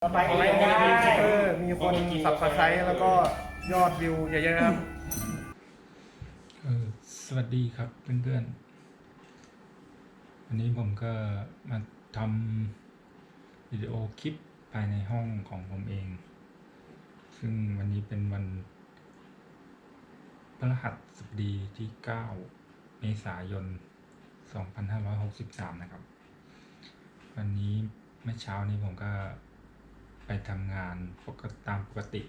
ไปไปเออมีคนสับสไครต์แล้วก็ยอดวิวเยอะๆครับเออสวัสดีครับเพื่อนๆ วันนี้ผมก็มาทำวิดีโอคลิปภายในห้องของผมเอง ซึ่งวันนี้เป็นวันพฤหัสบดีที่ 9 เมษายน 2563 นะครับ วันนี้เมื่อเช้านี้ผมก็ ไปทำงานปกติตามปกติ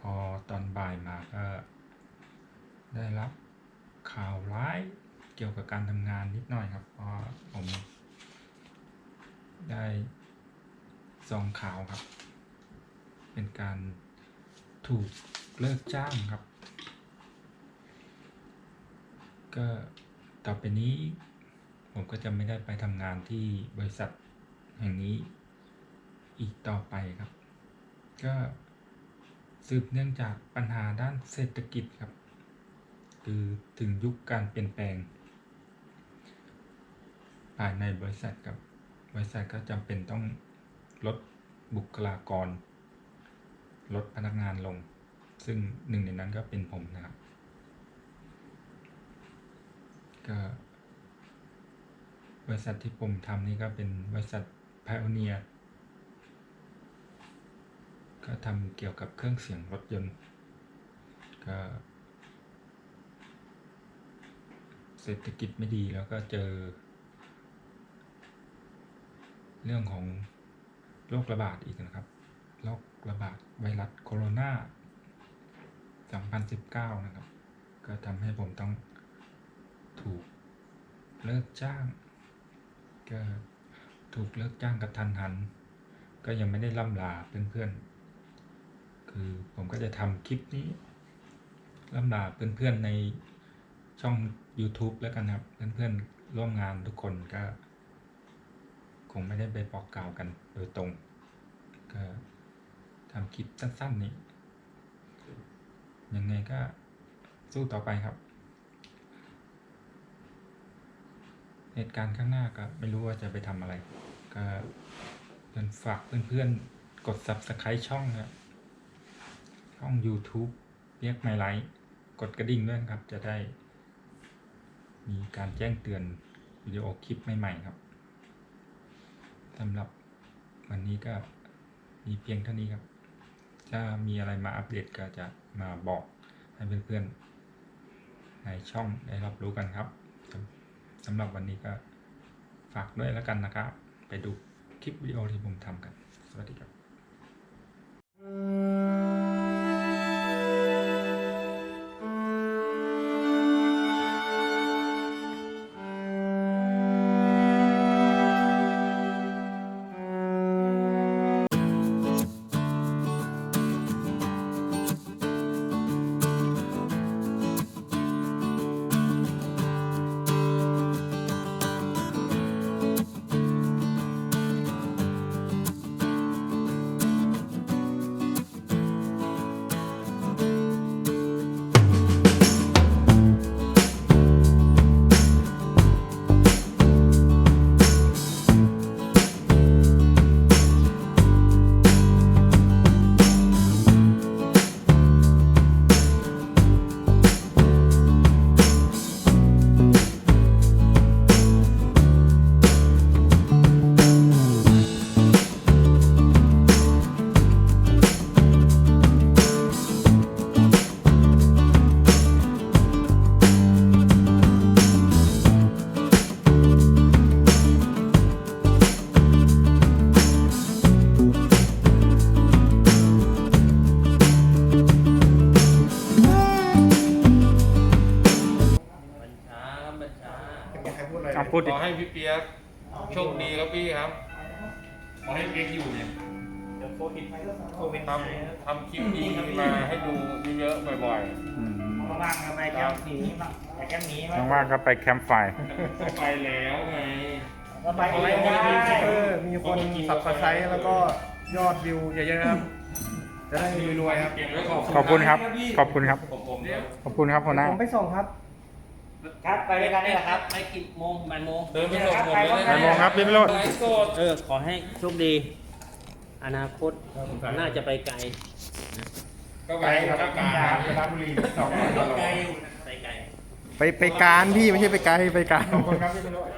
พอตอนบ่ายมาก็ได้รับข่าวร้ายเกี่ยวกับการทำงานนิดหน่อยครับ เพราะผมได้ซองข่าวครับ เป็นการถูกเลิกจ้างครับ ก็ต่อไปนี้ผมก็จะไม่ได้ไปทำงานที่บริษัทแห่งนี้ อีกต่อไปครับ ก็สืบเนื่องจากปัญหาด้านเศรษฐกิจครับ คือถึงยุคการเปลี่ยนแปลง ภายในบริษัทกับ บริษัทก็จำเป็นต้องลดบุคลากร ลดพนักงานลง ซึ่งหนึ่งในนั้นก็เป็นผมนะครับ ก็บริษัทที่ผมทำนี่ก็เป็นบริษัท Pioneer ก็ทำเกี่ยวกับเครื่องเสียงรถยนต์ ก็เศรษฐกิจไม่ดีแล้วก็เจอ เรื่องของโรคระบาดอีกนะครับ โรคระบาดไวรัสโคโรนา2019 นะครับ ก็ทำให้ผมต้องถูกเลิกจ้าง ก็ถูกเลิกจ้างกระทันหัน ก็ยังไม่ได้ล่ำลาเพื่อนๆ คือผมก็จะทำคลิปนี้ล่ำลาเพื่อนๆในช่อง YouTube แล้วกันครับ เพื่อนๆร่วมงานทุกคนก็ คงไม่ได้ไปบอกกล่าวกันโดยตรง ก็ทำคลิปสั้นๆนี้ ยังไงก็สู้ต่อไปครับ เหตุการณ์ข้างหน้าก็ไม่รู้ว่าจะไปทำอะไร ก็เพื่อนฝากเพื่อนๆกด Subscribe ช่องครับ ช่อง YouTube เรียกไมไลท์กดกระดิ่งด้วยนะครับ จะได้มีการแจ้งเตือนวิดีโอคลิปใหม่ๆครับสำหรับวันนี้ก็มีเพียงเท่านี้ครับ ถ้ามีอะไรมาอัปเดตก็จะมาบอกให้เพื่อนๆในช่องได้รับรู้กันครับสำหรับวันนี้ก็ฝากด้วยแล้วกันนะครับ ไปดูคลิปวิดีโอที่ผมทำกัน สวัสดีครับ อะไรอะพูดขอให้พี่เปียกโชคดีครับพี่ครับขอให้พี่เปียกอยู่เนี่ยโควิดโควิดทำทำคลิปดีมาให้ดูเยอะๆบ่อยว่างๆไปแคมป์หนีบ้างไปแคมป์หนีบ้างว่างๆก็ไปแคมป์ไฟ ๆก็ไปแล้วไง ก็ไปเออมีคนสับสไครต์แล้วก็ยอดวิวเยอะๆครับ จะได้รวยๆครับ ขอบคุณครับ ขอบคุณครับ ผมผมเนี่ย ขอบคุณครับหัวหน้า ผมไปส่งครับ ครับไปด้วยกันนี่แหละครับไม่กี่โมงบ่ายโมงเดินไปส่งผมเลยไปโมงครับพี่พิโรจน์ไลฟ์สดเออขอให้โชคดี อนาคตน่าจะไปไกลก็ไปครับกาญจนบุรีสองคนไกลอยู่ไปไกลไปไปการพี่ไม่ใช่ไปไกลไปการ ขอบคุณครับพี่เป็นร้อย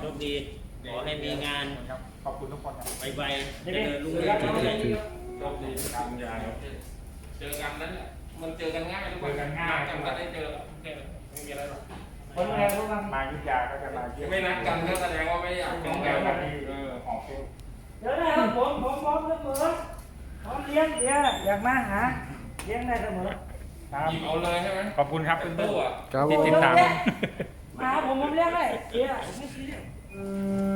โชคดี ขอให้มีงานขอบคุณทุกคนครับไวๆเจริญรุ่งเรืองเรื่อยโชคดีทำยาเจอกันนั้น มันเจอกันง่ายทุกคนนัดกันก็ได้เจอแค่ไม่มีอะไรหรอกคนแรกพวกมันมายุทธยาก็จะมาเยี่ยมไม่นัดกันก็แสดงว่าไม่อยากเจอของกัแก้นวที่เออหอมเค้กเดี๋ยวนะครับผมผมพร้อมเสมอพร้อมเลี้ยงเดี๋ยวอยากมาหาเลี้ยงได้เสมอครับหยิบเอาเลยใช่ไหมขอบคุณครับตู้อะครับที่ติดตามมาหาผมผมเลี้ยงได้เดี๋ยวไม่ซีเรียสอืม